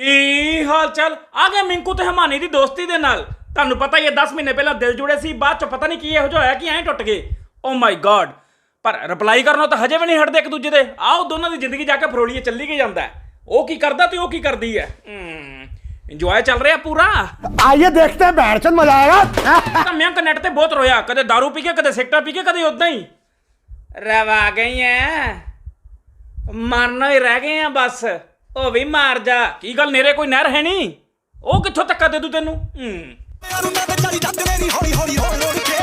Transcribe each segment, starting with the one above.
ਕੀ ਹਾਲ ਚਾਲ ਆ ਗਿਆ ਮਿੰਕੂ ਤੇ ਹਮਾਨੀ ਦੀ ਦੋਸਤੀ ਦੇ ਨਾਲ। ਤੁਹਾਨੂੰ ਪਤਾ ਹੀ ਹੈ 10 ਮਹੀਨੇ ਪਹਿਲਾਂ ਦਿਲ ਜੁੜੇ ਸੀ ਬਾਅਦ ਚ ਪਤਾ ਨਹੀਂ ਕੀ ਇਹੋ ਜਿਹਾ ਹੋਇਆ ਕਿ ਐਂ ਟੁੱਟ ਗਏ। ਓ ਮਾਈ ਗॉड ਪਰ ਰਿਪਲਾਈ ਕਰਨੋਂ ਤਾਂ ਹਜੇ ਵੀ ਨਹੀਂ ਹਟਦੇ ਇੱਕ ਦੂਜੇ ਦੇ। ਆਓ ਦੋਨਾਂ ਦੀ ਜ਼ਿੰਦਗੀ ਜਾ ਕੇ ਫਰੋਲੀਏ ਚੱਲੀ ਕੇ ਜਾਂਦਾ ਉਹ ਕੀ ਕਰਦਾ ਤੇ ਉਹ ਕੀ ਕਰਦੀ ਹੈ? ਇੰਜੋਏ ਚੱਲ ਰਿਹਾ ਪੂਰਾ। ਆਈਏ ਦੇਖਦੇ ਹਾਂ ਬੈਠ ਚੰਦ ਮਜ਼ਾ ਆਏਗਾ। ਤਾਂ ਮੈਂ ਕਨੈਟ ਤੇ ਬਹੁਤ ਰੋਇਆ ਕਦੇ दारू ਪੀ ਕੇ ਕਦੇ ਸਿਗਟਾ ਪੀ ਕੇ ਕਦੇ ਉਦਾਂ ਹੀ। ਰਵਾ ਗਈ ਐ ਮਰਨਾ ਹੀ ਰਹਿ ਗਏ ਆ ਬਸ। ਉਹ ਵੀ ਮਾਰ ਜਾ। ਕੀ ਗੱਲ, ਨੇਰੇ ਕੋਈ ਨਹਿਰ ਹੈ ਨਹੀਂ? ਉਹ ਕਿੱਥੋਂ ਧੱਕਾ ਦੇ ਦੂ ਤੈਨੂੰ? ਹੂੰ। ਮੈਂ ਵਿਚਾਰੀ ਦੱਦ ਮੇਰੀ ਹੌਲੀ ਹੌਲੀ ਹੌਲੀ ਹੌਲੀ ਕੇ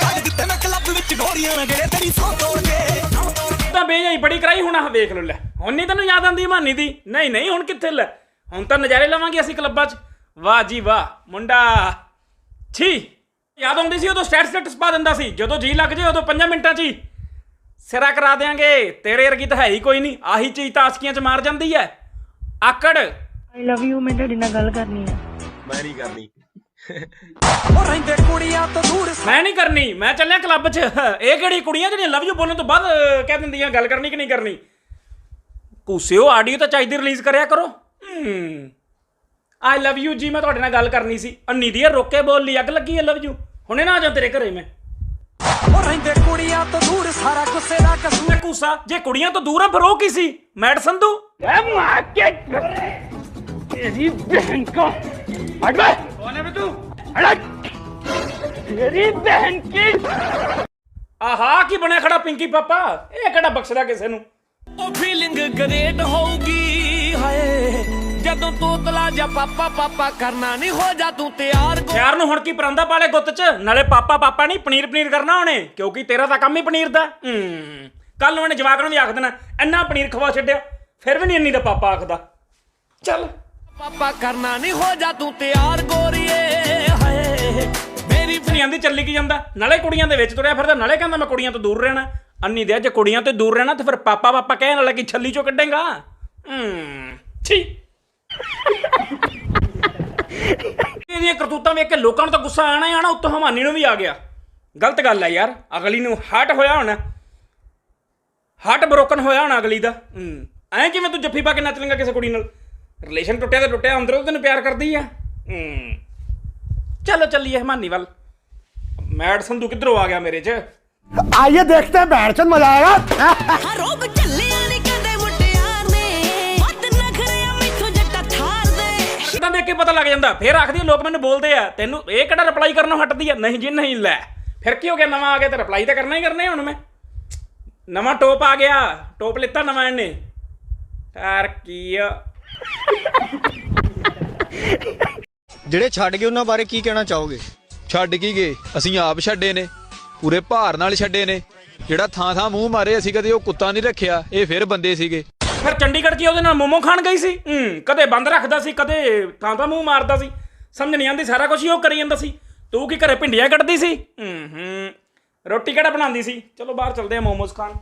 ਕੱਢ ਦਿੱਤੇ ਮੈਂ ਕਲੱਬ ਵਿੱਚ ਗੋਰੀਆਂ ਨਾ ਜਿਹੜੇ ਤੇਰੀ ਸੌ ਤੋੜ ਕੇ ਤਾਂ ਬੇਜਾਈ ਬੜੀ ਕਰਾਈ ਹੁਣ, ਆਹ ਵੇਖ ਲੋ ਲੈ। ਹੁਣ ਨਹੀਂ ਤੈਨੂੰ ਯਾਦ ਆਂਦੀ ਮਾਨੀ ਦੀ? ਨਹੀਂ ਨਹੀਂ, ਹੁਣ ਕਿੱਥੇ, ਲੈ। ਹੁਣ ਤਾਂ ਨਜ਼ਾਰੇ ਲਵਾਂਗੇ ਅਸੀਂ ਕਲੱਬਾਂ 'ਚ। ਵਾਹ ਜੀ ਵਾਹ, ਮੁੰਡਾ। ਛੀ। ਯਾਦ ਆਉਂਦੀ ਸੀ, ਉਦੋਂ ਸਟੈਟ ਸਟੇਟਸ ਪਾ ਦਿੰਦਾ ਸੀ। ਜਦੋਂ ਜੀ ਲੱਗ ਜੇ, ਉਦੋਂ 5 ਮਿੰਟਾਂ 'ਚ ਹੀ। ਸਿਰਾ ਕਰਾ ਦੇਾਂਗੇ ਤੇਰੇ ਵਰਗੀ ਤਾਂ ਹੈ ਹੀ ਕੋਈ ਨਹੀਂ। ਆਹੀ ਚੀਜ਼ ਤਾਂ ਆਸਕੀਆਂ 'ਚ ਮਾਰ ਜਾਂਦੀ ਹੈ ਆਕੜ। ਆਈ ਲਵ ਯੂ ਮੈਂ ਤੁਹਾਡੇ ਨਾਲ ਗੱਲ ਕਰਨੀ ਹੈ ਉਹ ਰਹਿੰਦੇ ਕੁੜੀਆਂ ਤੋਂ ਦੂਰ ਮੈਂ ਨਹੀਂ ਕਰਨੀ। ਮੈਂ ਚੱਲਿਆ ਕਲੱਬ 'ਚ। ਇਹ ਕਿਹੜੀ ਕੁੜੀਆਂ ਜਿਹੜੀਆਂ ਲਵ ਯੂ ਬੋਲਣ ਤੋਂ ਬਾਅਦ ਅਹ, ਕਹਿ ਦਿੰਦੀਆਂ ਗੱਲ ਕਰਨੀ ਕਿ ਨਹੀਂ ਕਰਨੀ? ਕੂਸਿਓ ਆਡੀਓ ਤਾਂ ਚਾਹੀਦੀ ਰਿਲੀਜ਼ ਕਰਿਆ ਕਰੋ। ਆਈ ਲਵ ਯੂ ਜੀ ਮੈਂ ਤੁਹਾਡੇ ਨਾਲ ਗੱਲ ਕਰਨੀ ਸੀ। ਅੰਨੀ ਦੀ ਰੋਕ ਬੋਲ ਲਈ। ਅੱਗ ਲੱਗੀ ਹੈ ਲਵ ਯੂ ਹੁਣੇ ਨਾ ਆ ਜਾ ਤੇਰੇ ਘਰੇ ਮੈਂ। ਉਹ ਰਹਿੰਦੇ ਕੁੜੀਆਂ ਤੋਂ ਦੂਰ ਸਾਰਾ ਗੁੱਸੇ ਦਾ ਕਸੂਰ। ਕੂਸਾ ਜੇ ਕੁੜੀਆਂ ਤੋਂ ਦੂਰ ਆ ਫਿਰ ਉਹ ਕੀ ਸੀ? ਮੈਡ ਸੰਧੂ? ਆਹਾ ਕੀ ਬਣਿਆ ਖੜਾ ਪਿੰਕੀ ਪਾਪਾ? ਇਹ ਕਿਹੜਾ ਬਖਸ਼ਦਾ ਕਿਸੇ ਨੂੰ? ਉਹ ਫੀਲਿੰਗ ਗ੍ਰੇਟ ਹੋਊਗੀ ਹਾਏ। ਜਦੋਂ ਤੋਤਲਾ ਜਾਂ ਪਾਪਾ ਪਾਪਾ ਕਰਨਾ ਨਹੀਂ ਹੋ ਜਾ ਤੂੰ ਤਿਆਰ। ਯਾਰ ਨੂੰ ਹੁਣ ਕੀ ਪਰਾਂਦਾ ਪਾਲੇ ਗੁੱਤ ਚ? ਨਾਲੇ ਪਾਪਾ ਪਾਪਾ ਨਹੀਂ ਪਨੀਰ ਪਨੀਰ ਕਰਨਾ ਉਹਨੇ ਕਿਉਂਕਿ ਤੇਰਾ ਤਾਂ ਕੰਮ ਹੀ ਪਨੀਰ ਦਾ। ਕੱਲ ਨੂੰ ਉਹਨੇ ਜਵਾਕ ਨੂੰ ਵੀ ਆਖ ਦੇਣਾ ਇੰਨਾ ਪਨੀਰ ਖਵਾ ਛੱਡਿਆ ਫਿਰ ਵੀ ਨਹੀਂ ਇੰਨੀ ਦਾ ਪਾਪਾ ਆਖਦਾ। ਚੱਲ। ਪਾਪਾ ਕਰਨਾ ਨਹੀਂ ਹੋ ਜਾ ਤੂੰ ਤਿਆਰ ਗੋਰੀਏ ਹਾਏ। ਮੇਰੀ ਨਹੀਂ ਆਂਦੀ ਚੱਲੀ ਕੀ ਜਾਂਦਾ? ਨਾਲੇ ਕੁੜੀਆਂ ਦੇ ਵਿੱਚ ਤੁਰਿਆ ਫਿਰਦਾ ਨਾਲੇ ਕਹਿੰਦਾ ਮੈਂ ਕੁੜੀਆਂ ਤੋਂ ਦੂਰ ਰਹਿਣਾ। ਅੰਨੀ ਦੇ ਜੇ ਕੁੜੀਆਂ ਤੋਂ ਦੂਰ ਰਹਿਣਾ ਤੇ ਫਿਰ ਪਾਪਾ ਪਾਪਾ ਕਹਿਣ ਵਾਲਾ ਕਿ ਛੱਲੀ ਚੋਂ ਕੱਢੇਗਾ। ਹੂੰ ਛੀ। ਇਹਦੀਆਂ ਕਰਤੂਤਾਂ ਵੇਖ ਕੇ ਲੋਕਾਂ ਨੂੰ ਤਾਂ ਗੁੱਸਾ ਆਣਾ ਹੀ ਆਣਾ ਉੱਤੋਂ ਹਮਾਨੀ ਨੂੰ ਵੀ ਆ ਗਿਆ। ਗਲਤ ਗੱਲ ਹੈ ਯਾਰ ਅਗਲੀ ਨੂੰ ਹਟ ਹੋਇਆ ਹੋਣਾ। ਹਟ ਬ੍ਰੋਕਨ ਹੋਇਆ ਹੋਣਾ ਅਗਲੀ ਦਾ। ਐਂ ਕਿਵੇਂ ਤੂੰ ਜੱਫੀ ਪਾ ਕੇ ਨੱਚ ਲੇਂਗਾ ਕਿਸੇ ਕੁੜੀ ਨਾਲ? ਰਿਲੇਸ਼ਨ ਟੁੱਟਿਆ ਤਾਂ ਟੁੱਟਿਆ ਅੰਦਰੋਂ ਤੈਨੂੰ ਪਿਆਰ ਕਰਦੀ ਆ। ਚਲੋ ਚੱਲੀਏ ਹਮਾਨੀ ਵੱਲ। ਮੈਡ ਸੰਧੂ ਕਿੱਧਰੋਂ ਆ ਗਿਆ ਮੇਰੇ 'ਚ? ਆਈਏ ਦੇਖਦੇ ਹਾਂ ਬੈਠ ਚੰਦ ਮਜ਼ਾ ਆਏਗਾ। ਦੇਖ ਕੇ ਪਤਾ ਲੱਗ ਜਾਂਦਾ। ਫਿਰ ਆਖਦੀ ਲੋਕ ਮੈਨੂੰ ਬੋਲਦੇ ਆ ਤੈਨੂੰ ਇਹ ਕਿਹੜਾ ਰਿਪਲਾਈ ਕਰਨੋਂ ਹਟਦੀ ਆ? ਨਹੀਂ ਜੀ ਨਹੀਂ ਲੈ। ਫਿਰ ਕੀ ਹੋ ਗਿਆ? ਨਵਾਂ ਆ ਗਿਆ ਤੇ ਰਿਪਲਾਈ ਤਾਂ ਕਰਨਾ ਹੀ ਕਰਨਾ ਹੀ ਹੁਣ ਮੈਂ। ਨਵਾਂ ਟੋਪ ਆ ਗਿਆ। ਟੋਪ ਲਿੱਤਾ ਨਵਾਂ ਇਹਨੇ। ਯਾਰ ਕੀ ਆ? ਜਿਹੜੇ ਛੱਡ ਗਏ ਉਹਨਾਂ ਬਾਰੇ ਕੀ ਕਹਿਣਾ ਚਾਹੋਗੇ? ਛੱਡ ਕੀ ਗਏ? ਅਸੀਂ ਆਪ ਛੱਡੇ ਨੇ। ਪੂਰੇ ਭਾਰ ਨਾਲ ਛੱਡੇ ਨੇ। ਜਿਹੜਾ ਥਾਂ ਥਾਂ ਮੂੰਹ ਮਾਰੇ ਅਸੀਂ ਕਦੇ ਉਹ ਕੁੱਤਾ ਨਹੀਂ ਰੱਖਿਆ। ਇਹ ਫਿਰ ਬੰਦੇ ਸੀਗੇ। ਫਿਰ ਚੰਡੀਗੜ੍ਹ ਕੀ ਉਹਦੇ ਨਾਲ ਮੋਮੋ ਖਾਣ ਗਈ ਸੀ? ਹੂੰ ਕਦੇ ਬੰਦ ਰੱਖਦਾ ਸੀ ਕਦੇ ਤਾਂ ਤਾਂ ਮੂੰਹ ਮਾਰਦਾ ਸੀ। ਸਮਝ ਨਹੀਂ ਆਉਂਦੀ ਸਾਰਾ ਕੁਝ ਹੀ ਉਹ ਕਰੀ ਜਾਂਦਾ ਸੀ। ਤੂੰ ਕੀ ਘਰੇ ਭਿੰਡੀਆਂ ਕੱਢਦੀ ਸੀ? ਹੂੰ ਹੂੰ ਰੋਟੀ ਕਿਹੜਾ ਬਣਾਉਂਦੀ ਸੀ? ਚਲੋ ਬਾਹਰ ਚਲਦੇ ਆ ਮੋਮੋਸ ਖਾਣ।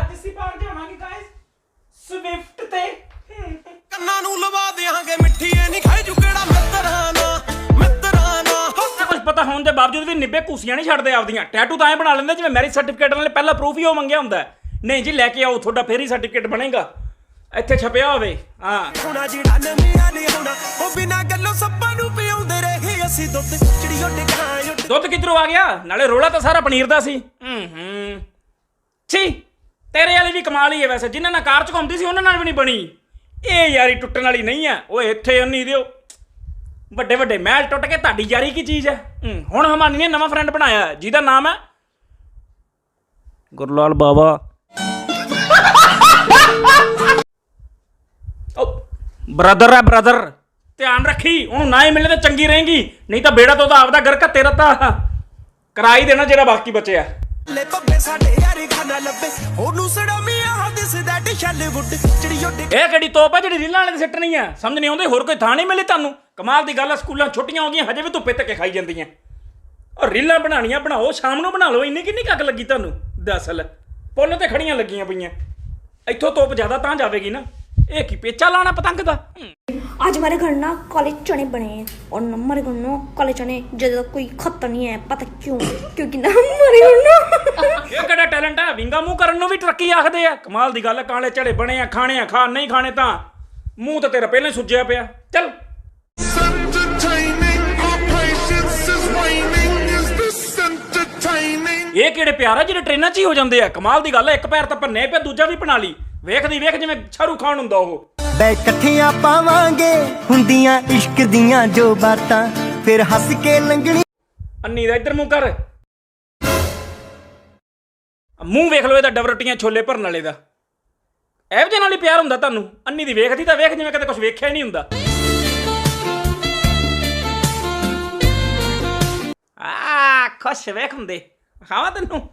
ਅੱਜ ਅਸੀਂ ਬਾਹਰ ਜਾਵਾਂਗੇ ਗਾਇਸ ਸਵਿਫਟ ਤੇ। ਕੰਨਾਂ ਨੂੰ ਲਵਾ ਦੇਾਂਗੇ ਮਿੱਠੀ ਐ ਨਹੀਂ ਖਾਈ ਜੁਗੜਾ ਮਿੱਤਰਾਨਾ ਮਿੱਤਰਾਨਾ। ਸਾਰਾ ਕੁਝ ਪਤਾ ਹੋਣ ਦੇ ਬਾਵਜੂਦ ਵੀ ਨਿੱਬੇ ਕੂਸੀਆਂ ਨਹੀਂ ਛੱਡਦੇ ਆਪਦੀਆਂ। ਟੈਟੂ ਤਾਂ ਐ ਬਣਾ ਲੈਂਦੇ ਜਿਵੇਂ ਮੈਰਿਜ ਸਰਟੀਫਿਕੇਟ ਨਾਲ ਪਹਿਲਾ ਪ੍ਰੂਫ ਹੀ ਉਹ ਮੰਗਿਆ ਹੁੰਦਾ। ਨਹੀਂ ਜੀ ਲੈ ਕੇ ਆਓ ਤੁਹਾਡਾ ਫੇਰ ਹੀ ਸਰਟੀਫਿਕੇਟ ਬਣੇਗਾ। ਇੱਥੇ ਛਪਿਆ ਹੋਵੇ। ਹਾਂ। ਹੁਣਾ ਜਿਹੜਾ ਨਵੀਆਂ ਨਹੀਂ ਹੋਣਾ ਉਹ ਬਿਨਾ ਗੱਲੋਂ ਸੱਪਾਂ ਨੂੰ ਪਿਆਉਂਦੇ ਰਹੇ। ਅਸੀਂ ਦੁੱਧ ਚਿੜੀ ਉੱਡ ਗਾਂ ਉੱਡ ਦੁੱਧ ਕਿੱਧਰੋਂ ਆ ਗਿਆ? ਨਾਲੇ ਰੋਲਾ ਤਾਂ ਸਾਰਾ ਪਨੀਰ ਦਾ ਸੀ। ਹੂੰ ਹੂੰ। ਛੀ ਤੇਰੇ ਵਾਲੀ ਵੀ ਕਮਾਲ ਹੀ ਹੈ ਵੈਸੇ। ਜਿਨ੍ਹਾਂ ਨਾਲ ਕਾਰ ਚ ਘੁੰਮਦੀ ਸੀ ਉਹਨਾਂ ਨਾਲ ਵੀ ਨਹੀਂ ਬਣੀ। ਇਹ ਯਾਰੀ ਟੁੱਟਣ ਵਾਲੀ ਨਹੀਂ ਆ ਓਏ ਇੱਥੇ ਅੰਨੀ ਦਿਓ। ਵੱਡੇ ਵੱਡੇ ਮਹਿਲ ਟੁੱਟ ਕੇ ਤੁਹਾਡੀ ਯਾਰੀ ਕੀ ਚੀਜ਼ ਹੈ? ਹੂੰ, ਹੁਣ ਹਮਾਨੀ ਨੇ ਨਵਾਂ ਫਰੈਂਡ ਬਣਾਇਆ ਹੈ, ਜਿਹਦਾ ਨਾਮ ਹੈ ਗੁਰਲਾਲ ਬਾਬਾ ਓ ਬ੍ਰਦਰ ਹੈ ਬ੍ਰਦਰ ਧਿਆਨ ਰੱਖੀ ਉਹਨੂੰ ਨਾ ਹੀ ਮਿਲੇ ਤਾਂ ਚੰਗੀ ਰਹੇਗੀ। ਨਹੀਂ ਤਾਂ ਬੇੜਾ ਤੋਂ ਤਾਂ ਆਪਦਾ ਗਰਕਾ ਤੇਰਾ ਤਾਂ। ਕਰਾਈ ਦੇਣਾ ਜਿਹੜਾ ਬਾਕੀ ਬਚਿਆ। ਲੈ ਪੱਬੇ ਸਾਡੇ ਯਾਰੀ ਖਾਨਾ ਲੱਭੇ। ਉਹਨੂੰ ਸੜਮੀਆਂ ਹੱਦ ਸਿੱਧਾ ਸ਼ੈਲਵੁੱਡ ਚਿੜੀ ਉੱਡ ਇਹ ਕਿਹੜੀ ਤੋਪ ਹੈ ਜਿਹੜੀ ਰੀਲਾਂ ਵਾਲੇ ਦੇ ਸਿੱਟਣੀ ਆ? ਸਮਝ ਨਹੀਂ ਆਉਂਦੀ ਹੋਰ ਕੋਈ ਥਾਂ ਨਹੀਂ ਮਿਲੀ ਤੁਹਾਨੂੰ? ਕਮਾਲ ਦੀ ਗੱਲ ਆ ਸਕੂਲਾਂ ਛੁੱਟੀਆਂ ਹੋ ਗਈਆਂ ਹਜੇ ਵੀ ਧੁੱਪੇ ਧੱਕੇ ਖਾਈ ਜਾਂਦੀਆਂ। ਔਰ ਰੀਲਾਂ ਬਣਾਉਣੀਆਂ ਬਣਾਓ ਸ਼ਾਮ ਨੂੰ ਬਣਾ ਲਓ ਇੰਨੀ ਕਿੰਨੀ ਕੱਕ ਲੱਗੀ ਤੁਹਾਨੂੰ? ਦੱਸ ਲੈ। ਪੁੱਲ ਤੇ ਖੜੀਆਂ ਲੱਗੀਆਂ ਪਈਆਂ। ਇੱਥੋਂ ਤੋਪ ਜ਼ਿਆਦਾ ਤਾਂ ਜਾਵੇਗੀ ਨਾ। ਇਹ ਕੀ ਪੇਚਾ ਲਾਣਾ ਪਤੰਗ ਦਾ ਹੂੰ। आज हमारे घर ना काले चने बने हैं और ना हमारे घर ना काले चने ज्यादा कोई खाता नहीं है पता क्यों क्योंकि ना हमारे घर ना ਇਹ ਕਿਹੜਾ ਟੈਲੈਂਟ ਹੈ ਵਿੰਗਾ ਮੂੰਹ ਕਰਨ ਨੂੰ ਵੀ ਟਰੱਕੀ ਆਖਦੇ ਆ ਕਮਾਲ ਦੀ ਗੱਲ ਹੈ ਕਾਲੇ ਝੜੇ ਬਣੇ ਆ ਖਾਣੇ ਆ ਖਾ ਨਹੀਂ ਖਾਣੇ ਤਾਂ ਮੂੰਹ ਤਾਂ ਤੇਰਾ ਪਹਿਲਾਂ ਹੀ ਸੁੱਜਿਆ ਪਿਆ ਚੱਲ entertaining. Our patience is waning. Is this entertaining? ਇਹ ਕਿਹੜੇ ਪਿਆਰ ਆ ਜਿਹੜੇ ਟ੍ਰੇਨਾਂ 'ਚ ਹੀ ਹੋ ਜਾਂਦੇ ਆ ਕਮਾਲ ਦੀ ਗੱਲ ਹੈ ਇੱਕ ਪੈਰ ਤਾਂ ਭੰਨੇ ਪਿਆ ਦੂਜਾ ਵੀ ਬਣਾ ਲਈ ਵੇਖਦੀ ਵੇਖ ਜਿਵੇਂ ਸ਼ਾਹਰੁਖ ਖਾਨ ਹੁੰਦਾ ਉਹ। ਬੈ ਇਕੱਠੀਆਂ ਪਾਵਾਂਗੇ ਹੁੰਦੀਆਂ ਇਸ਼ਕ ਦੀਆਂ ਜੋ ਬਾਤਾਂ ਫਿਰ ਹੱਸ ਕੇ ਲੰਘਣੀ। ਅੰਨੀ ਦਾ ਇੱਧਰ ਮੂੰਹ ਕਰ। ਮੂੰਹ ਵੇਖ ਲਓ ਇਹਦਾ ਡਬਰਟੀਆਂ ਛੋਲੇ ਭਰਨ ਵਾਲੇ ਦਾ। ਐਵ ਜੇ ਨਾਲ ਹੀ ਪਿਆਰ ਹੁੰਦਾ ਤੁਹਾਨੂੰ? ਅੰਨੀ ਦੀ ਵੇਖਦੀ ਤਾਂ ਵੇਖ ਜਿਵੇਂ ਕਦੇ ਕੁਝ ਵੇਖਿਆ ਹੀ ਨਹੀਂ ਹੁੰਦਾ। ਆ ਖੁਸ਼ ਵੇਖ ਹੁੰਦੇ। ਖਾਵਾ ਤੈਨੂੰ?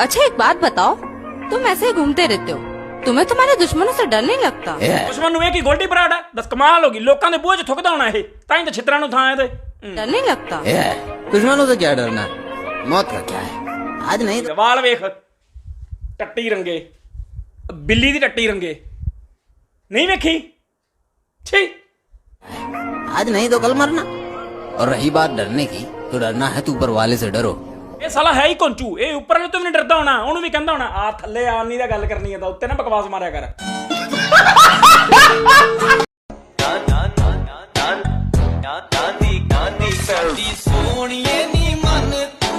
अच्छा एक बात बताओ तुम ऐसे ही घूमते रहते हो तुम्हें तुम्हारे दुश्मनों से डर नहीं लगता ਦੁਸ਼ਮਣ ਨੂੰ ਇਹ ਕੀ ਗੋਲਡੀ ਬਰਾੜ ਹੈ ਦੱਸ ਕਮਾਲ ਹੋ ਗਈ ਲੋਕਾਂ ਦੇ ਬੂਹੇ 'ਚ ਥੁੱਕਦਾ ਹੋਣਾ ਇਹ ਤਾਂ ਹੀ ਤਾਂ ਛਿੱਤਰਾਂ ਨੂੰ ਥਾਂ ਇਹਦੇ डर नहीं लगता ਦੁਸ਼ਮਣੋਂ ਤੋਂ ਕੀ ਡਰਨਾ ਮੌਤ ਦਾ ਕੀ ਹੈ ਅੱਜ ਨਹੀਂ ਤੇ ਵਾਲ ਵੇਖ ਟੱਟੀ ਰੰਗੇ ਬਿੱਲੀ ਦੀ ਟੱਟੀ ਰੰਗੇ ਨਹੀਂ ਵੇਖੀ ਛੀ आज नहीं तो कल मरना और रही बात डरने की तो डरना है तो ऊपर वाले से डरो ਇਹ ਸਾਲਾ ਹੈ ਹੀ ਕੰਚੂ। ਇਹ ਉੱਪਰ ਵਾਲੇ ਤੋਂ ਵੀ ਨਹੀਂ ਡਰਦਾ ਹੋਣਾ, ਉਹਨੂੰ ਵੀ ਕਹਿੰਦਾ ਹੋਣਾ, ਆ ਥੱਲੇ ਆ ਨਹੀਂ ਦਾ ਗੱਲ ਕਰਨੀ ਹੈ ਤਾਂ ਉੱਤੇ ਨਾ ਬਕਵਾਸ ਮਾਰਿਆ ਕਰ।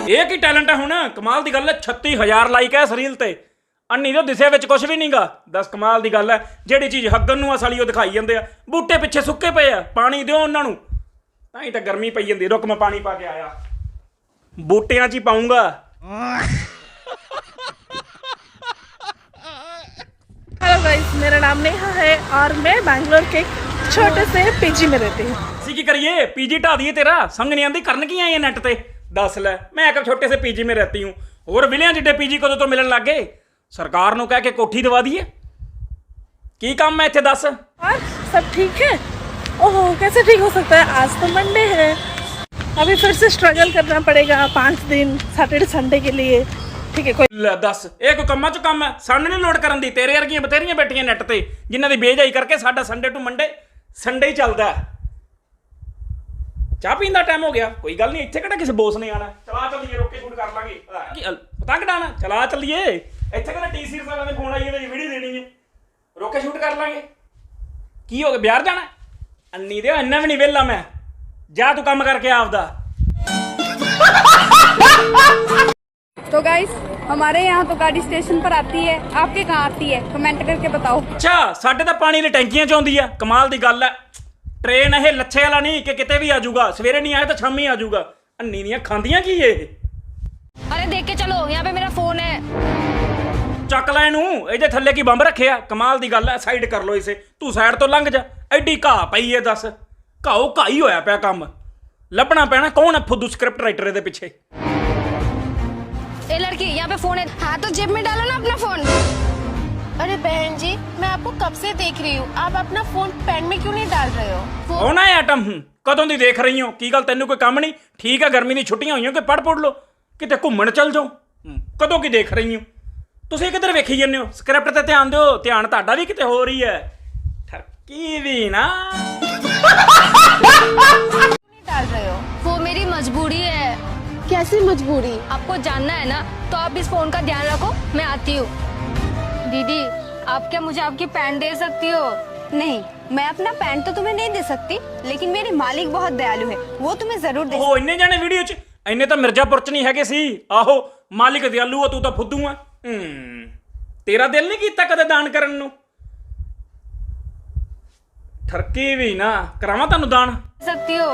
ਇਹ ਕੀ ਟੈਲੈਂਟ ਹੈ ਹੁਣ? ਕਮਾਲ ਦੀ ਗੱਲ ਹੈ 36000 ਲਾਈਕ ਹੈ ਇਸ ਰੀਲ ਤੇ। ਅੰਨੀ ਦੇ ਦਿਸੇ ਵਿੱਚ ਕੁਝ ਵੀ ਨਹੀਂਗਾ ਦੱਸ ਕਮਾਲ ਦੀ ਗੱਲ ਹੈ, ਜਿਹੜੀ ਚੀਜ਼ ਹੱਗਣ ਨੂੰ ਆ ਸਾਲੀ ਉਹ ਦਿਖਾਈ ਜਾਂਦੇ ਆ। ਬੂਟੇ ਪਿੱਛੇ ਸੁੱਕੇ ਪਏ ਆ, ਪਾਣੀ ਦਿਓ ਉਹਨਾਂ ਨੂੰ। ਤਾਂ ਹੀ ਤਾਂ ਗਰਮੀ ਪਈ ਜਾਂਦੀ ਰੁਕ ਮੈਂ ਪਾਣੀ ਪਾ ਕੇ ਆਇਆ। ਬੂਟਿਆਂ 'ਚ ਹੀ ਪਾਉਂਗਾ हेलो गाइस मेरा नाम नेहा है और मैं बैंगलोर के एक छोटे से पीजी में रहती हूँ ਅਸੀਂ ਕੀ ਕਰੀਏ ਪੀਜੀ ਢਾ ਦਈਏ ਤੇਰਾ ਸਮਝ ਨਹੀਂ ਆਂਦੀ ਕਰਨ ਕੀ ਆਏ ਨੈਟ ਤੇ ਦੱਸ ਲੈ ਮੈਂ ਇੱਕ ਛੋਟੇ ਸੇ ਪੀਜੀ ਮੇ ਰਹਤੀ ਹੂੰ ਹੋਰ ਵਿਲਿਆਂ ਜਿੱਡੇ ਪੀਜੀ ਕਦੋਂ ਤੋਂ ਮਿਲਣ ਲੱਗੇ ਸਰਕਾਰ ਨੂੰ ਕਹਿ ਕੇ ਕੋਠੀ ਦਵਾ ਦਈਏ ਕੀ ਕੰਮ ਹੈ ਇੱਥੇ ਦੱਸ और सब ठीक है ओहो कैसे ठीक हो सकता है आज तो मंडे है अभी फिर से स्ट्रगल करना पड़ेगा पाँच दिन सैटरडे संडे के लिए ठीक है कोई ਲੈ ਦੱਸ ਇਹ ਕੋਈ ਕੰਮਾਂ ਚ ਕੰਮ ਹੈ ਸਾਨੂੰ ਨਹੀਂ ਲੋਡ ਕਰਨ ਦੀ ਤੇਰੇ ਵਰਗੀਆਂ ਬਥੇਰੀਆਂ ਬੈਠੀਆਂ ਨੈਟ ਤੇ ਜਿਨ੍ਹਾਂ ਦੀ ਬੇਜਾਈ ਕਰਕੇ ਸਾਡਾ ਸੰਡੇ ਟੂ ਮੰਡੇ ਸੰਡੇ ਹੀ ਚੱਲਦਾ ਹੈ। ਚਾਹ ਪੀਣ ਦਾ ਟਾਈਮ ਹੋ ਗਿਆ ਕੋਈ ਗੱਲ ਨਹੀਂ ਇੱਥੇ ਕਿਹੜਾ ਕਿਸੇ ਬੋਸ ਨੇ ਆਣਾ ਚਲਾ ਚੱਲੀਏ ਰੋਕੇ ਸ਼ੂਟ ਕਰ ਲਾਂਗੇ ਆਹ, ਕੀ, ਅ, ਪਤੰਗ ਡਾਣਾ ਚਲਾ ਚੱਲੀਏ ਇੱਥੇ ਕਿਹੜਾ ਟੀ ਸੀਰੀਜ਼ ਵਾਲਿਆਂ ਦੇ ਫੋਨ ਆਈ ਜਾਂਦੇ ਵੀਡੀਓ ਦੇਣੀ ਹੈ ਰੋਕੇ ਸ਼ੂਟ ਕਰ ਲਾਂਗੇ ਕੀ ਹੋ ਗਿਆ ਬਿਹਾਰ ਜਾਣਾ ਅੰਨੀ ਦੇ ਇੰਨਾ ਵੀ ਨਹੀਂ ਵਿਹਲਾ ਮੈਂ ਜਾ ਤੂੰ ਕੰਮ ਕਰਕੇ ਆਪਦਾ तो गाइस हमारे यहाँ तो गाड़ी स्टेशन पर आती है आपके कहाँ आती है कमेंट करके बताओ ਅੱਛਾ ਸਾਡੇ ਤਾਂ ਪਾਣੀ ਦੀ ਟੈਂਕੀਆਂ ਚ ਆਉਂਦੀ ਆ ਕਮਾਲ ਦੀ ਗੱਲ ਐ ਟ੍ਰੇਨ ਇਹ ਲੱਛੇ ਵਾਲਾ ਨਹੀਂ ਕਿ ਕਿਤੇ ਵੀ ਆ ਜਾਊਗਾ ਸਵੇਰੇ ਨਹੀਂ ਆਇਆ ਤਾਂ ਸ਼ਾਮੀ ਆ ਜਾਊਗਾ ਅੰਨੀ ਦੀਆਂ ਖਾਂਦੀਆਂ ਕੀ ਇਹ अरे देख के चलो यहाँ पे मेरा फोन है ਚੱਕ ਲੈ ਇਹਨੂੰ ਇਹਦੇ ਥੱਲੇ ਕੀ ਬੰਬ ਰੱਖਿਆ ਕਮਾਲ ਦੀ ਗੱਲ ਐ ਸਾਈਡ ਕਰ ਲੋ ਇਸੇ ਤੂੰ ਸਾਈਡ ਤੋਂ ਲੰਘ ਜਾ ਐਡੀ ਘਾਹ ਪਈ ਏ ਦੱਸ ਘਾਓ ਘਾਈ ਹੋਇਆ ਪਿਆ ਕੰਮ ਲੱਭਣਾ ਪੈਣਾ ਕੌਣ ਹੈ ਫੁੱਦੂ ਸਕ੍ਰਿਪਟ ਰਾਈਟਰ ਇਹਦੇ ਪਿੱਛੇ ए लड़की यहाँ पे फोन है हाँ तो जेब में डालो ना अपना फोन अरे बहन जी मैं आपको कब से देख रही हूँ आप अपना फोन पैन में क्यों नहीं डाल रहे हो ਆਉਣਾ ਹੈ ਆਟਮ ਹੂੰ, ਕਦੋਂ ਦੀ ਦੇਖ ਰਹੀ ਹੋ ਕੀ ਗੱਲ ਤੈਨੂੰ ਕੋਈ ਕੰਮ ਨਹੀਂ ਠੀਕ ਹੈ ਗਰਮੀ ਦੀ ਛੁੱਟੀਆਂ ਹੋਈਆਂ ਕਿ ਪੜ ਪੜ ਲੋ ਕਿਤੇ ਘੁੰਮਣ ਚੱਲ ਜਾਓ ਹੂੰ, ਕਦੋਂ ਕੀ ਦੇਖ ਰਹੀ ਹੋ ਤੁਸੀਂ ਕਿੱਧਰ ਵੇਖੀ ਜਾਂਦੇ ਹੋ ਸਕ੍ਰਿਪਟ ਤੇ ਧਿਆਨ ਦਿਓ ਧਿਆਨ ਤੁਹਾਡਾ ਵੀ ਕਿਤੇ ਹੋ ਰਹੀ ਹੈ ਠਰਕੀ ਵੀ ਨਾ नहीं डाल रहे हो वो मेरी मजबूरी है कैसी मजबूरी आपको जानना है ना तो आप इस फोन का ध्यान रखो मैं आती हूँ दीदी आप क्या मुझे आपकी पैंट दे सकती हो नहीं मैं अपना पैंट तो तुम्हें नहीं दे सकती लेकिन मेरी मालिक बहुत दयालु है वो तुम्हें जरूर दे ਉਹ ਇੰਨੇ ਜਾਣੇ ਵੀਡੀਓ 'ਚ ਇੰਨੇ ਤਾਂ ਮਿਰਜ਼ਾਪੁਰ 'ਚ ਨਹੀਂ ਹੈਗੇ ਸੀ ਆਹੋ ਮਾਲਿਕ ਦਿਆਲੂ ਆ ਤੂੰ ਤਾਂ ਫੁੱਦੂ ਆ ਹੂੰ ਤੇਰਾ ਦਿਲ ਨਹੀਂ ਕੀਤਾ ਕਦੇ ਦਾਨ ਕਰਨ ਨੂੰ ਠਰਕੀ ਵੀ ਨਾ ਕਰਾਵਾਂ ਤੁਹਾਨੂੰ ਦਾਨ सकती हो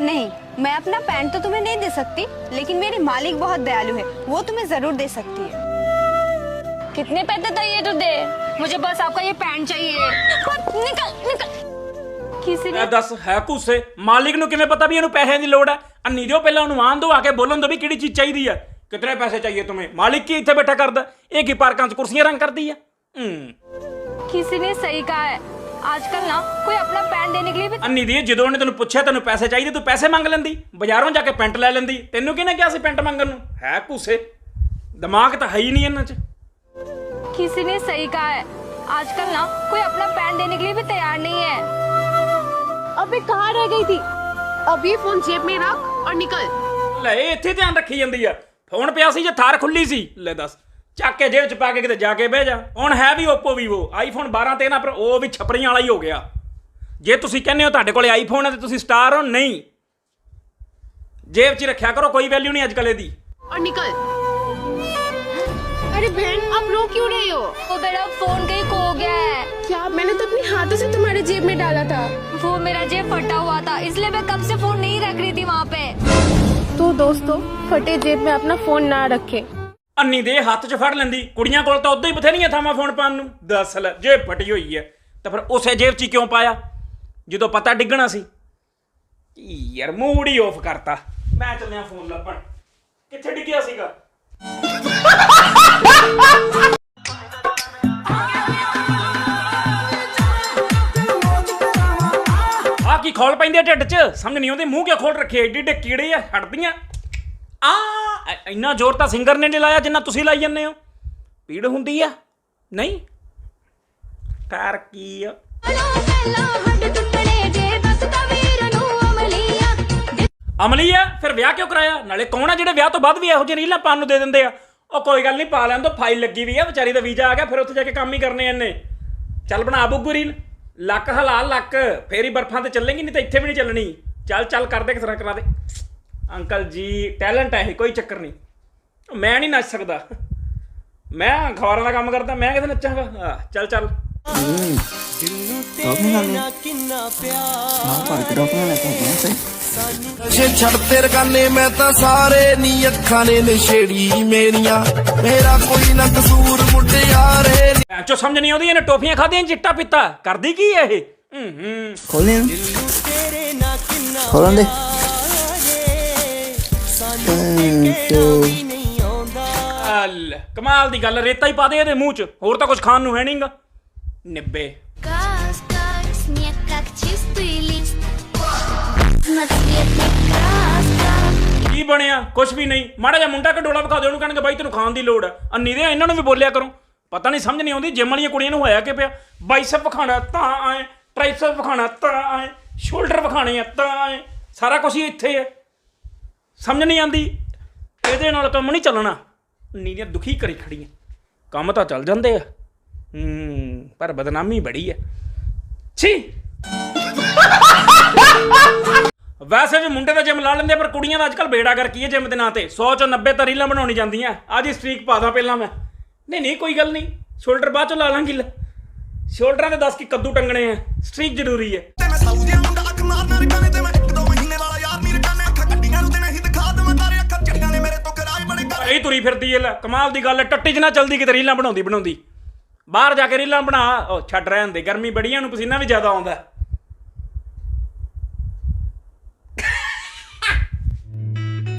नहीं मैं अपना पैंट तो तुम्हें नहीं दे सकती लेकिन मेरी मालिक बहुत दयालु है वो तुम्हें जरूर दे सकती है कितने पैसे चाहिए तो दे मुझे बस आपका ये पैंट चाहिए निकल निकल किसी ने ਇਹ ਦੱਸ ਹੈ ਕੂਸੇ ਮਾਲਿਕ ਨੂੰ ਕਿਵੇਂ ਪਤਾ ਵੀ ਇਹਨੂੰ ਪੈਸਿਆਂ ਦੀ ਲੋੜ ਹੈ ਅੰਨੀ ਦਿਓ ਪਹਿਲਾਂ ਉਹਨੂੰ ਆਣ ਦੋ ਆ ਕੇ ਬੋਲਣ ਦੋ ਵੀ ਕਿਹੜੀ ਚੀਜ਼ ਚਾਹੀਦੀ ਹੈ ਕਿਤਨੇ ਪੈਸੇ ਚਾਹੀਏ ਤੁਮੇ ਮਾਲਿਕ ਕੀ ਇੱਥੇ ਬੈਠਾ ਕਰਦਾ ਇਹ ਕੀ ਪਾਰਕਾਂ 'ਚ ਕੁਰਸੀਆਂ ਰੰਗ ਕਰਦੀ ਆ ਹੂੰ किसी ने सही कहा है आजकल ना कोई अपना पैंट देने के लिए भी ਅੰਨੀ ਦੀ ਜਦੋਂ ਉਹਨੇ ਤੈਨੂੰ ਪੁੱਛਿਆ ਤੈਨੂੰ ਪੈਸੇ ਚਾਹੀਦੇ ਤੂੰ ਪੈਸੇ ਮੰਗ ਲੈਂਦੀ ਬਾਜ਼ਾਰੋਂ ਜਾ ਕੇ ਪੈਂਟ ਲੈ ਲੈਂਦੀ ਤੈਨੂੰ ਕਿਹਨੇ ਕਿਹਾ ਸੀ ਪੈਂਟ ਮੰਗਣ ਨੂੰ ਹੈ ਕੂਸੇ ਦਿਮਾਗ ਤਾਂ ਹੈ ਹੀ ਨਹੀਂ ਇਹਨਾਂ 'ਚ किसी ने सही कहा है आजकल ना कोई अपना पैंट देने के लिए भी तैयार नहीं है अबे कहाँ रह गई थी अब ये फोन जेब में रख और निकल ਲੈ ਇਹ ਇੱਥੇ ਧਿਆਨ ਰੱਖੀ ਜਾਂਦੀ ਆ ਫੋਨ ਪਿਆ ਸੀ ਜੇ ਥਾਰ ਖੁੱਲੀ ਸੀ ਲੈ ਦੱਸ ਚੱਕ ਕੇ ਜੇਬ ਚ ਪਾ ਕੇ ਕਿਤੇ ਜਾ ਕੇ ਬਹਿ ਜਾ ਹੁਣ ਹੈ ਵੀ Oppo Vivo iPhone 12 ਤੇ ਨਾ ਪਰ ਉਹ ਵੀ ਛਪਰੀਆਂ ਵਾਲਾ ਹੀ ਹੋ ਗਿਆ ਜੇ ਤੁਸੀਂ ਕਹਿੰਦੇ ਹੋ ਤੁਹਾਡੇ ਕੋਲੇ ਆਈਫੋਨ ਹੈ ਤੇ ਤੁਸੀਂ ਸਟਾਰ ਹੋ ਨਹੀਂ ਜੇਬ 'ਚ ਹੀ ਰੱਖਿਆ ਕਰੋ ਕੋਈ ਵੈਲਿਊ ਨਹੀਂ ਅੱਜ ਕੱਲ੍ਹ ਇਹਦੀ और निकल अरे बहन आप रो क्यों रही हो वो मेरा फोन कहीं खो गया है क्या मैंने तो अपने हाथों से तुम्हारे जेब में डाला था वो मेरा जेब फटा हुआ था इसलिए मैं कब से फोन नहीं रख रही थी वहाँ पे तो दोस्तों फटे जेब में अपना फोन ना रखें ਅੰਨੀ ਦੇ ਹੱਥ 'ਚ ਫੜ ਲੈਂਦੀ। ਕੁੜੀਆਂ ਕੋਲ ਤਾਂ ਉਦੋਂ ਹੀ ਬਥੇਰੀਆਂ ਥਾਵਾਂ ਫੋਨ ਪਾਉਣ ਨੂੰ। ਦੱਸ ਲੈ, ਜੇ ਫਟੀ ਹੋਈ ਹੈ ਤਾਂ ਫਿਰ ਉਸੇ ਜੇਬ 'ਚ ਹੀ ਕਿਉਂ ਪਾਇਆ? ਜਦੋਂ ਪਤਾ ਡਿੱਗਣਾ ਸੀ। ਯਾਰ, ਮੂਡ ਹੀ ਆਫ ਕਰਤਾ। ਮੈਂ ਚੱਲਿਆ ਫੋਨ ਲੱਭਣ। ਕਿੱਥੇ ਡਿੱਗਿਆ ਸੀਗਾ? ਆ ਕੀ ਖੋਲ ਪੈਂਦੇ ਆ ਢਿੱਡ 'ਚ? ਸਮਝ ਨਹੀਂ ਆਉਂਦੀ, ਮੂੰਹ ਕਿਉਂ ਖੋਲ ਰੱਖੇ? ਏਡੇ ਏਡੇ ਕੀੜੇ ਆ, ਹਟਦੀਆਂ। ਆ ਇੰਨਾ ਜ਼ੋਰ ਤਾਂ ਸਿੰਗਰ ਨੇ ਨਹੀਂ ਲਾਇਆ ਜਿੰਨਾ ਤੁਸੀਂ ਲਾਈ ਜਾਂਦੇ ਹੋ। ਪੀੜ ਹੁੰਦੀ ਆ ਨਹੀਂ? ਕਰ ਕੀ ਆ? ਅਮਲੀ ਆ। ਫਿਰ ਵਿਆਹ ਕਿਉਂ ਕਰਾਇਆ? ਨਾਲੇ ਕੌਣ ਆ ਜਿਹੜੇ ਵਿਆਹ ਤੋਂ ਬਾਅਦ ਵੀ ਇਹੋ ਜਿਹੇ ਰੀਲਾਂ ਪਾਣ ਨੂੰ ਦੇ ਦਿੰਦੇ ਆ? ਉਹ ਕੋਈ ਗੱਲ ਨਹੀਂ ਪਾ ਲੈਣ ਤੋਂ ਫਾਈਲ ਲੱਗੀ ਵੀ ਆ ਵਿਚਾਰੀ ਦਾ ਵੀਜ਼ਾ ਆ ਗਿਆ ਫਿਰ ਉੱਥੇ ਜਾ ਕੇ ਕੰਮ ਹੀ ਕਰਨੇ ਇਹਨੇ। ਚੱਲ ਬਣਾ ਬੁੱਗੂ ਰੀਲ। ਲੱਕ ਹਲਾ ਲੱਕ। ਫੇਰ ਹੀ ਬਰਫਾਂ ਤੇ ਚੱਲੇਗੀ ਨਹੀਂ ਤਾਂ ਇੱਥੇ ਵੀ ਨਹੀਂ ਚੱਲਣੀ। ਚੱਲ ਚੱਲ ਕਰਦੇ ਕਿਸ ਤਰ੍ਹਾਂ ਕਰਾ ਦੇ। ਅੰਕਲ ਜੀ ਟੈਲੈਂਟ ਹੈ ਇਹ ਕੋਈ ਚੱਕਰ ਨਹੀਂ। ਮੈਂ ਨਹੀਂ ਨੱਚ ਸਕਦਾ। ਮੈਂ ਅਖਬਾਰਾਂ ਦਾ ਕੰਮ ਕਰਦਾ ਮੈਂ ਕਿਤੇ ਨੱਚਾਂਗਾ? ਆਹ, ਚੱਲ ਚੱਲ। ਨਸ਼ੇ ਛੱਡ ਤੇ ਰਗਾਨੇ ਮੈਂ ਤਾਂ ਸਾਰੇ ਨੀ ਅੱਖਾਂ ਨੇ ਨਸ਼ੇੜੀ ਮੇਰੀਆਂ। ਮੇਰਾ ਕੋਈ ਨਾ ਕਸੂਰ ਮੁੰਡਿਆਰੇ ਨੀ। ਚੋ ਸਮਝ ਨਹੀਂ ਆਉਂਦੀ ਇਹਨੇ ਟੋਫੀਆਂ ਖਾਧੀਆਂ ਚਿੱਟਾ ਪੀਤਾ। ਕਰਦੀ ਕੀ ਇਹ? ਹੂੰ ਹੂੰ। ਖੋਲਣ ਦੇ। ਚੱਲ ਕਮਾਲ ਦੀ ਗੱਲ ਰੇਤਾ ਹੀ ਪਾ ਦੇ ਇਹਦੇ ਮੂੰਹ 'ਚ ਹੋਰ ਤਾਂ ਕੁਝ ਖਾਣ ਨੂੰ ਹੈ ਨਹੀਂਗਾ ਨਿੱਬੇ снег как чистый лист ਕੀ ਬਣਿਆ ਕੁਝ ਵੀ ਨਹੀਂ ਮਾੜਾ ਜਿਹਾ ਮੁੰਡਾ ਕਡੋਲਾ ਵਿਖਾ ਦੇ ਉਹਨੂੰ ਕਹਿਣਗੇ ਬਾਈ ਤੈਨੂੰ ਖਾਣ ਦੀ ਲੋੜ ਹੈ ਅੰਨੀ ਦੇ ਇਹਨਾਂ ਨੂੰ ਵੀ ਬੋਲਿਆ ਕਰੋ ਪਤਾ ਨਹੀਂ ਸਮਝ ਨਹੀਂ ਆਉਂਦੀ ਜਿਮ ਵਾਲੀਆਂ ਕੁੜੀਆਂ ਨੂੰ ਹੋਇਆ ਕਿ ਪਿਆ ਬਾਈਸੈਪ ਵਿਖਾਣਾ ਤਾਂ ਆਏ ਟ੍ਰਾਈਸੈਪ ਵਿਖਾਣਾ ਤਾਂ ਆਏ ਸ਼ੋਲਡਰ ਵਿਖਾਣੇ ਆ ਤਾਂ ਆਏ ਸਾਰਾ ਕੁਝ ਹੀ ਇੱਥੇ ਹੈ ਸਮਝ ਨਹੀਂ ਆਉਂਦੀ ਇਹਦੇ ਨਾਲ ਕੰਮ ਨਹੀਂ ਚੱਲਣਾ। ਅੰਨੀ ਦੁਖੀ ਕਰੀ ਖੜੀਆਂ। ਕੰਮ ਤਾਂ ਚੱਲ ਜਾਂਦੇ ਆ। ਹੂੰ ਪਰ ਬਦਨਾਮੀ ਬੜੀ ਹੈ ਛੀ! ਵੈਸੇ ਵੀ ਮੁੰਡੇ ਤਾਂ ਜਿਮ ਲਾ ਲੈਂਦੇ ਆ, ਪਰ ਕੁੜੀਆਂ ਦਾ ਅੱਜਕੱਲ ਬੇੜਾ ਕਰ ਕੀ ਹੈ ਜਿਮ ਦੇ ਨਾਂ ਤੇ। 100 ਚੋਂ 90 ਤਾਂ ਰੀਲਾਂ ਬਣਾਉਣੀ ਜਾਂਦੀਆਂ। ਅੱਜ ਹੀ ਸਟ੍ਰੀਕ ਪਾ ਦਾਂ ਪਹਿਲਾਂ ਮੈਂ। ਨਹੀਂ ਨਹੀਂ ਕੋਈ ਗੱਲ ਨਹੀਂ। ਸ਼ੋਲਡਰ ਬਾਅਦ ਚੋਂ ਲਾ ਲਾਂਗੀ ਲੈ ਸ਼ੋਲਡਰਾਂ ਦੇ 10 ਕੀ ਕੱਦੂ ਟੰਗਣੇ ਆ। ਸਟ੍ਰੀਕ ਜ਼ਰੂਰੀ ਹੈ ਤੇ ਮੈਂ ਸਾਊਦੀਆਂ ਮੁੰਡਾ ਅੱਖ ਮਾਰਨਾ ਰਗਾਨੇ ਤੇ ਇਹ ਤੁਰੀ ਫਿਰਦੀ ਐ ਲੈ ਕਮਾਲ ਦੀ ਗੱਲ ਹੈ ਟੱਟੀ 'ਚ ਨਾ ਚਲਦੀ ਕਿਤੇ ਰੀਲਾਂ ਬਣਾਉਂਦੀ ਬਣਾਉਂਦੀ। ਬਾਹਰ ਜਾ ਕੇ ਰੀਲਾਂ ਬਣਾ ਉਹ ਛੱਡ ਰਹਿਣ ਦੇ ਗਰਮੀ ਬੜੀਆਂ ਨੂੰ ਪਸੀਨਾ ਵੀ ਜ਼ਿਆਦਾ ਆਉਂਦਾ।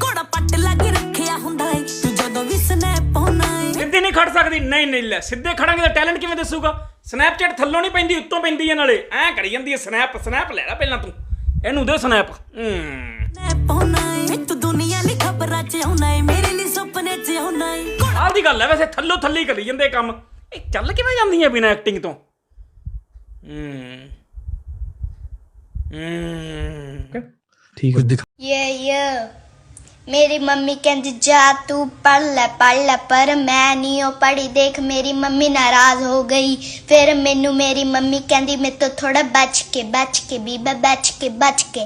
ਘੋੜਾ ਪੱਟ ਲਾ ਕੇ ਰੱਖਿਆ ਹੁੰਦਾ ਏ ਤੂੰ ਜਦੋਂ ਵੀ ਸਨੈਪ ਪਾਉਣਾ ਏ। ਸਿੱਧੀ ਨਹੀਂ ਖੜ ਸਕਦੀ ਨਹੀਂ ਨਹੀਂ ਲੈ ਸਿੱਧੇ ਖੜਾਂਗੇ ਤਾਂ ਟੈਲੈਂਟ ਕਿਵੇਂ ਦੱਸੂਗਾ? ਸਨੈਪਚੈਟ ਥੱਲੋਂ ਨਹੀਂ ਪੈਂਦੀ ਉੱਤੋਂ ਪੈਂਦੀ ਹੈ ਨਾਲੇ ਐਂ ਕਰੀ ਜਾਂਦੀ ਹੈ ਸਨੈਪ ਸਨੈਪ ਲੈ ਲੈ ਪਹਿਲਾਂ ਤੂੰ। ਇਹਨੂੰ ਦੇ ਸਨੈਪ ਹੂੰ। ਸਨੈਪ ਪਾਉਣਾ ਏ ਤੂੰ ਦੁਨੀਆ ਦੀ ਖਬਰਾਂ 'ਚ ਆਉਣਾ ਏ ਮੇਰੇ ਆਉਣਾ ਏ? ਆਹ ਦੀ ਗੱਲ ਹੈ ਵੈਸੇ ਥੱਲੋਂ ਥੱਲੀ ਕਰੀ ਜਾਂਦੇ ਕੰਮ। ਇਹ ਚੱਲ ਕਿਵੇਂ ਜਾਂਦੀਆਂ ਬਿਨਾਂ ਐਕਟਿੰਗ ਤੋਂ? ਹੂੰ। ਹੂੰ। ये ये ਮੇਰੀ ਮੰਮੀ ਕਹਿੰਦੀ, ਜਾ ਤੂੰ ਪੜ ਲੈ ਪੜ ਲੈ, ਪਰ ਮੈਂ ਨਹੀਂ ਉਹ ਪੜੀ ਦੇਖ, ਮੇਰੀ ਮੰਮੀ ਨਾਰਾਜ਼ ਹੋ ਗਈ। ਫਿਰ ਮੈਨੂੰ ਮੇਰੀ ਮੰਮੀ ਕਹਿੰਦੀ ਮੈਂ ਤੋਂ ਥੋੜਾ ਬਚ ਕੇ ਬਚ ਕੇ, ਬੀਬਾ, ਬਚ ਕੇ ਬਚ ਕੇ।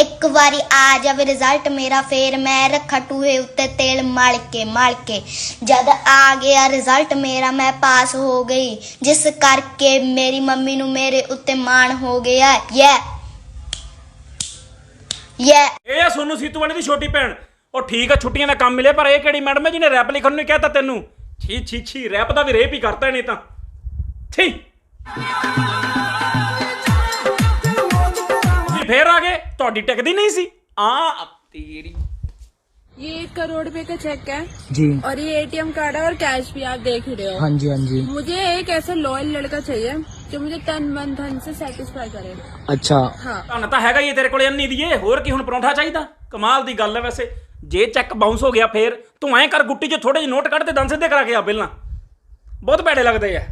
ਇੱਕ ਵਾਰੀ ਆ ਜਾਵੇ ਰਿਜ਼ਲਟ ਮੇਰਾ, ਫੇਰ ਮੈਂ ਰੱਖਾ ਟੂਹੇ ਉੱਤੇ ਤੇਲ ਮਲ ਕੇ ਮਲ ਕੇ। ਜਦ ਆ ਗਿਆ ਰਿਜ਼ਲਟ ਮੇਰਾ, ਮੈਂ ਪਾਸ ਹੋ ਗਈ। ਜਿਸ ਕਰਕੇ ਮੇਰੀ ਮੰਮੀ ਨੂੰ ਮੇਰੇ ਉੱਤੇ ਮਾਣ ਹੋ ਗਿਆ। ਯੇ। ਯੇ। ਇਹ ਆ ਸੋਨੂ ਸੀਤੂਵਾਨੀ ਦੀ ਛੋਟੀ ਭੈਣ। ਉਹ ਠੀਕ ਆ ਛੁੱਟੀਆਂ ਦਾ ਕੰਮ ਮਿਲਿਆ ਪਰ ਇਹ ਕਿਹੜੀ ਮੈਡਮ ਹੈ ਜਿਹਨੇ ਰੈਪ ਲਿਖਣ ਨੂੰ ਕਹਿਤਾ ਤੈਨੂੰ ਛੀ ਛੀ ਛੀ ਰੈਪ ਦਾ ਵੀ ਰੇਪ ਹੀ ਕਰਤਾ ਇਹਨੇ ਤਾਂ ਛੀ ਤੁਸੀਂ ਫੇਰ ਆ ਗਏ ਤੁਹਾਡੀ ਟਿਕਦੀ ਨਹੀਂ ਸੀ ਆ ਤੇਰੀ ये एक करोड़ रुपए का चेक है जी और ये एटीएम कार्ड है और कैश भी आप देख ही रहे हो हाँ जी हाँ जी मुझे एक ऐसा लॉयल लड़का चाहिए जो मुझे तन मन धन से सेटिस्फाई करे अच्छा ਧਨ ਤਾਂ ਹੈਗਾ ਹੀ ਹੈ ਤੇਰੇ ਕੋਲੇ ਅੰਨੀ ਦੀਏ ਹੋਰ ਕੀ ਹੁਣ ਪਰੌਂਠਾ ਚਾਹੀਦਾ ਕਮਾਲ ਦੀ ਗੱਲ ਹੈ ਵੈਸੇ ਜੇ ਚੈੱਕ ਬਾਉਂਸ ਹੋ ਗਿਆ ਫੇਰ, ਤੂੰ ਐਂ ਕਰ ਗੁੱਟੀ 'ਚ ਥੋੜੇ ਜਿਹੇ ਨੋਟ ਕੱਢ ਤੇ ਦੰਦ ਸਿੱਧੇ ਕਰਾ ਕੇ ਆ ਪਹਿਲਾਂ। ਬਹੁਤ ਭੈੜੇ ਲੱਗਦੇ ਆ।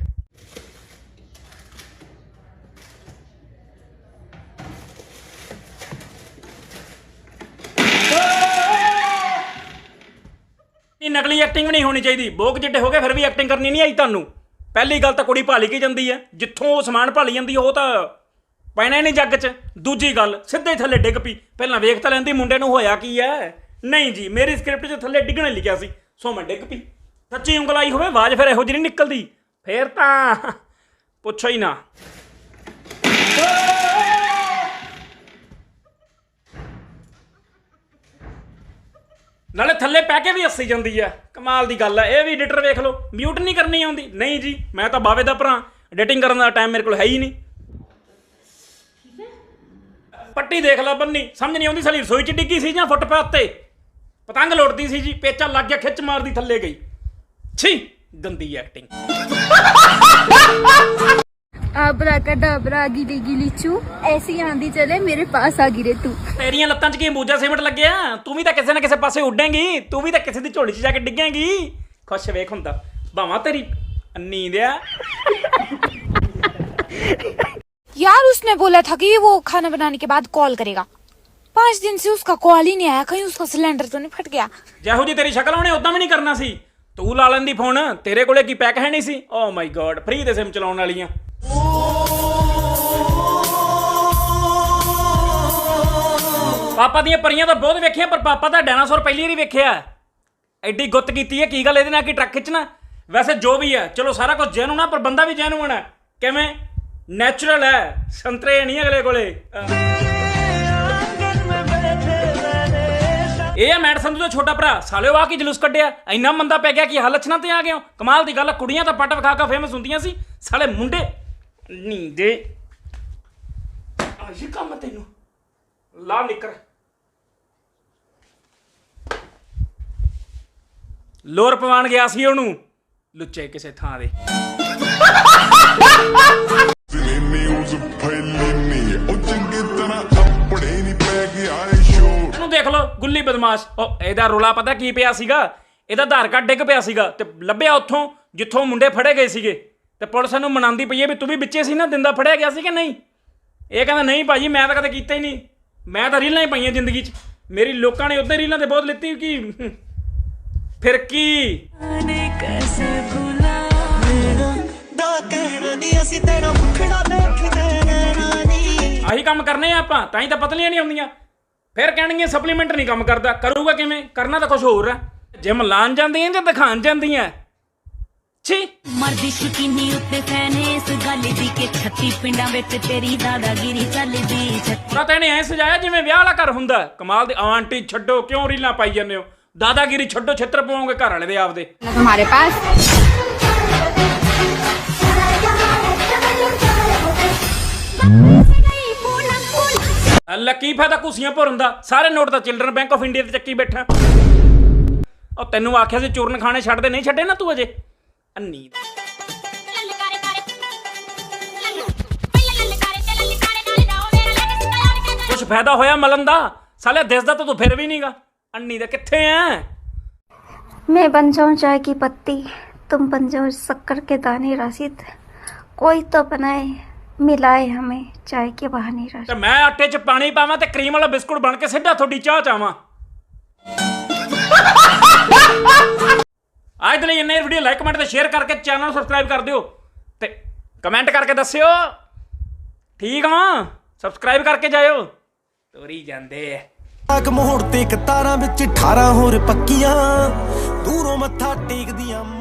ਇਹ ਨਕਲੀ ਐਕਟਿੰਗ ਵੀ ਨਹੀਂ ਹੋਣੀ ਚਾਹੀਦੀ। ਬੋਕ ਜਿੱਡੇ ਹੋ ਗਏ, ਫਿਰ ਵੀ ਐਕਟਿੰਗ ਕਰਨੀ ਨਹੀਂ ਆਈ ਤੁਹਾਨੂੰ। ਪਹਿਲੀ ਗੱਲ ਤਾਂ ਕੁੜੀ ਭਾਲੀ ਕੀ ਜਾਂਦੀ ਹੈ ਜਿੱਥੋਂ ਉਹ ਸਮਾਨ ਭਾਲੀ ਜਾਂਦੀ ਉਹ ਤਾਂ ਪੈਣਾ ਹੀ ਨਹੀਂ ਜੱਗ 'ਚ। ਦੂਜੀ ਗੱਲ, ਸਿੱਧੇ ਥੱਲੇ ਡਿੱਗ ਪਈ। ਪਹਿਲਾਂ ਵੇਖ ਤਾਂ ਲੈਂਦੀ, ਮੁੰਡੇ ਨੂੰ ਹੋਇਆ ਕੀ ਹੈ ਨਹੀਂ ਜੀ, ਮੇਰੀ ਸਕ੍ਰਿਪਟ 'ਚ ਥੱਲੇ ਡਿੱਗਣਾ ਹੀ ਲਿਖਿਆ ਸੀ। ਸੋ ਮੈਂ ਡਿੱਗ ਪਈ। ਸੱਚੀ ਉਂਗਲ ਆਈ ਹੋਵੇ, ਆਵਾਜ਼ ਫਿਰ ਇਹੋ ਜਿਹੀ ਨਹੀਂ ਨਿਕਲਦੀ। ਫੇਰ ਤਾਂ ਪੁੱਛੋ ਹੀ ਨਾ। ਨਾਲੇ ਥੱਲੇ ਪੈ ਕੇ ਵੀ ਹੱਸੀ ਜਾਂਦੀ ਆ। ਕਮਾਲ ਦੀ ਗੱਲ ਆ। ਇਹ ਵੀ ਐਡੀਟਰ ਵੇਖ ਲਓ ਮਿਊਟ ਨਹੀਂ ਕਰਨੀ ਆਉਂਦੀ। ਨਹੀਂ ਜੀ, ਮੈਂ ਤਾਂ ਬਾਵੇ ਦਾ ਭਰਾ। ਐਡੀਟਿੰਗ ਕਰਨ ਦਾ ਟਾਈਮ ਮੇਰੇ ਕੋਲ ਹੈ ਹੀ ਨਹੀਂ। ਪੱਟੀ ਦੇਖ ਲੈ ਬੰਨੀ। ਸਮਝ ਨਹੀਂ ਆਉਂਦੀ ਸਾਲੀ ਰਸੋਈ ਚ ਡਿੱਗੀ ਸੀ ਜਾਂ ਫੁੱਟਪਾਥ ਤੇ ਪਤੰਗ ਲੋੜਦੀ ਸੀ ਜੀ ਪੇਚਾ ਲੱਗ ਗਿਆ ਖਿੱਚ ਮਾਰਦੀ ਥੱਲੇ ਗਈ ਛੀ ਗੰਦੀ ਐਕਟਿੰਗ आबरा का डाबरा गिली गिली चू ऐसी आंधी चले मेरे पास आ गिरे तू ਤੇਰੀਆਂ ਲੱਤਾਂ 'ਚ ਕੀ ਅੰਬੂਜਾ ਸੀਮਟ ਲੱਗਿਆ ਤੂੰ ਵੀ ਤਾਂ ਕਿਸੇ ਨਾ ਕਿਸੇ ਪਾਸੇ ਉੱਡੇਂਗੀ ਤੂੰ ਵੀ ਤਾਂ ਕਿਸੇ ਦੀ ਝੋਲੀ 'ਚ ਜਾ ਕੇ ਡਿੱਗੇਂਗੀ ਖੁਸ਼ ਵੇਖ ਹੁੰਦਾ ਬਾਵਾ ਤੇਰੀ ਨੀਂਦ ਆ यार उसने बोला था कि वो खाना बनाने के बाद कॉल करेगा पांच दिन से उसका कॉल ही नहीं आया कहीं उसका सिलेंडर तो नहीं फट ਜਿਹੋ ਜੀ ਤੇਰੀ ਸ਼ਕਲ ਉਹਨੇ ਉਦਾਂ ਵੀ ਨਹੀਂ ਕਰਨਾ ਸੀ। ਤੂੰ ਲਾ ਲੈਂਦੀ ਫੋਨ, ਤੇਰੇ ਕੋਲੇ ਕੀ ਪੈਕ ਹੈ ਨਹੀਂ ਸੀ? ਓ ਮਾਈ ਗॉड ਫ੍ਰੀ ਦੇ ਸਿਮ ਚਲਾਉਣ ਵਾਲੀਆਂ। ਪਾਪਾ ਦੀਆਂ ਪਰੀਆਂ ਤਾਂ ਬਹੁਤ ਵੇਖੀਆਂ, ਪਰ ਪਾਪਾ ਦਾ ਡਾਇਨਾਸੌਰ ਪਹਿਲੀ ਵਾਰੀ ਵੇਖਿਆ ਐਡੀ ਗੁੱਤ ਕੀਤੀ ਹੈ, ਕੀ ਗੱਲ ਇਹਦੇ ਨਾਲ, ਕੀ ਟਰੱਕ ਖਿੱਚਣਾ ਵੈਸੇ ਜੋ ਵੀ ਹੈ, ਚਲੋ ਸਾਰਾ ਕੁਝ ਜੈਨੂਨ ਆ, ਪਰ ਬੰਦਾ ਵੀ ਜੈਨੂਨ ਹੈ। ਕਿਵੇਂ? ਨੈਚੁਰਲ ਹੈ, ਸੰਤਰੇ ਨਹੀਂ ਅਗਲੇ ਕੋਲੇ। ਇਹ ਆ ਮੈਡ ਸੰਧੂ ਦਾ ਛੋਟਾ ਭਰਾ ਸਾਲਿਓ ਆ ਕੀ ਜਲੂਸ ਕੱਢਿਆ? ਇੰਨਾ ਮੰਦਾ ਪੈ ਗਿਆ ਕਿ ਹਲਚਣਾ ਤੇ ਆ ਗਏ ਹੋ। ਕਮਾਲ ਦੀ ਗੱਲ ਆ, ਕੁੜੀਆਂ ਤਾਂ ਪੱਟ ਵਿਖਾ ਕੇ ਫੇਮਸ ਹੁੰਦੀਆਂ ਸੀ। ਸਾਲੇ ਮੁੰਡੇ ਨੀ ਦੇ ਆਹੀ ਕੰਮ ਆ ਤੈਨੂੰ। ਲਾ ਨਿਕਰ। ਲੋਰ ਪਵਾਨ ਗਿਆ ਸੀ ਉਹਨੂੰ। ਲੁੱਚੇ ਕਿਸੇ ਥਾਂ ਦੇ। ਨਿਊਜ਼ ਫੈਲਣੀ ਉਹ ਦੇਖ ਲਓ ਗੁੱਲੀ ਬਦਮਾਸ਼। ਉਹ ਇਹਦਾ ਰੋਲਾ ਪਤਾ ਕੀ ਪਿਆ ਸੀਗਾ? ਇਹਦਾ ਆਧਾਰ ਕਾਰਡ ਡਿੱਗ ਪਿਆ ਸੀਗਾ ਤੇ ਲੱਭਿਆ ਉੱਥੋਂ ਜਿੱਥੋਂ ਮੁੰਡੇ ਫੜੇ ਗਏ ਸੀਗੇ। ਤੇ ਪੁਲਿਸ ਨੂੰ ਮਨਾਉਂਦੀ ਪਈ ਹੈ ਵੀ ਤੂੰ ਵੀ ਵਿੱਚੇ ਸੀ ਨਾ ਦਿੰਦਾ ਫੜਿਆ ਗਿਆ ਸੀ ਕਿ ਨਹੀਂ? ਇਹ ਕਹਿੰਦਾ ਨਹੀਂ ਭਾਜੀ ਮੈਂ ਤਾਂ ਕਦੇ ਕੀਤਾ ਹੀ ਨਹੀਂ। ਮੈਂ ਤਾਂ ਰੀਲਾਂ ਹੀ ਪਾਈਆਂ ਜ਼ਿੰਦਗੀ 'ਚ। ਮੇਰੀ ਲੋਕਾਂ ਨੇ ਉੱਧਰ ਰੀਲਾਂ ਤੇ ਬਹੁਤ ਲਿੱਤੀ ਕਿ ਫਿਰ ਕੀ? ਆਹੀ ਕੰਮ ਕਰਨੇ ਆ ਆਪਾਂ ਤਾਂ ਹੀ ਤਾਂ ਪਤਲੀਆਂ ਨਹੀਂ ਆਉਂਦੀਆਂ ਫਿਰ ਕਹਿਣਗੇ ਸਪਲੀਮੈਂਟ ਨਹੀਂ ਕੰਮ ਕਰਦਾ। ਕਰੂਗਾ ਕਿਵੇਂ? ਕਰਨਾ ਤਾਂ ਕੁਝ ਹੋਰ ਹੈ ਜਿਮ ਲਾਣ ਜਾਂਦੀਆਂ ਜਾਂ ਦਿਖਾਣ ਜਾਂਦੀਆਂ? ਛੀ। ਮਰਦੀ ਸ਼ਕੀਨੀ ਉੱਤੇ ਫੈਨ ਇਸ ਗੱਲ ਦੀ ਕਿ 36 ਪਿੰਡਾਂ ਵਿੱਚ ਤੇਰੀ ਦਾਦਾਗਿਰੀ ਚੱਲਦੀ ਤਾਂ ਤੈਨੇ ਸਜਾਇਆ ਜਿਵੇਂ ਵਿਆਹ ਵਾਲਾ ਘਰ ਹੁੰਦਾ। ਕਮਾਲ ਦੇ ਆਂਟੀ ਛੱਡੋ ਕਿਉਂ ਰੀਲਾਂ ਪਾਈ ਜਾਂਦੇ ਹੋ? ਦਾਦਾਗਿਰੀ ਛੱਡੋ ਛੇਤਰ ਪਾਉਂਗੇ ਘਰ ਵਾਲੇ ਦੇ ਆਪਦੇ। ਹਮਾਰੇ ਪਾਸ ਅੱਲਾ ਕੀ ਫਾਇਦਾ ਕੁਸੀਆਂ ਭਰਨ ਦਾ ਸਾਰੇ ਨੋਟ ਤਾਂ ਚਿਲਡਰਨ ਬੈਂਕ ਆਫ ਇੰਡੀਆ ਤੇ ਚੱਕੀ ਬੈਠਾ ਉਹ ਤੈਨੂੰ ਆਖਿਆ ਸੀ ਚੂਰਨ ਖਾਣੇ ਛੱਡਦੇ ਨਹੀਂ ਛੱਡੇ ਨਾ ਤੂੰ ਅਜੇ ਅੰਨੀ ਦਾ। ਕੁਛ ਫਾਇਦਾ ਹੋਇਆ ਮਲਨ ਦਾ ਸਾਲੇ ਦਿਸਦਾ ਤਾਂ ਤੂੰ ਫਿਰ ਵੀ ਨਹੀਂਗਾ ਅੰਨੀ ਦਾ ਕਿੱਥੇ ਐ मैं बन जाऊं चाय की पत्ती तुम बन जाओ शक्कर के दाने राशिद कोई तो बनाए मिलाए हमें चाय के बहाने राशिद ਤੇ ਮੈਂ ਆਟੇ 'ਚ ਪਾਣੀ ਪਾਵਾਂ ਤੇ ਕਰੀਮ ਵਾਲਾ ਬਿਸਕੁਟ ਬਣ ਕੇ ਸਿੱਧਾ ਤੁਹਾਡੀ ਚਾਹ ਚਾਵਾਂ ਅੱਜ ਦੇ ਲਈ ਇੰਨੇ ਵੀਡੀਓ ਲਾਈਕ ਕਮੈਂਟ ਤੇ ਸ਼ੇਅਰ ਕਰਕੇ ਚੈਨਲ ਨੂੰ ਸਬਸਕ੍ਰਾਈਬ ਕਰ ਦਿਓ ਤੇ ਕਮੈਂਟ ਕਰਕੇ ਦੱਸਿਓ ਠੀਕ ਆ ਸਬਸਕ੍ਰਾਈਬ ਕਰਕੇ ਜਾਇਓ ਤੋਰੀ ਜਾਂਦੇ ਆ ਆਗ ਮੋੜ ਤੇ ਕਤਾਰਾਂ ਵਿੱਚ 18 ਹੋਰ ਪੱਕੀਆਂ ਦੂਰੋਂ ਮੱਥਾ ਟੇਕਦੀਆਂ ਮੁੜ ਮੁੜ ਦੇਖ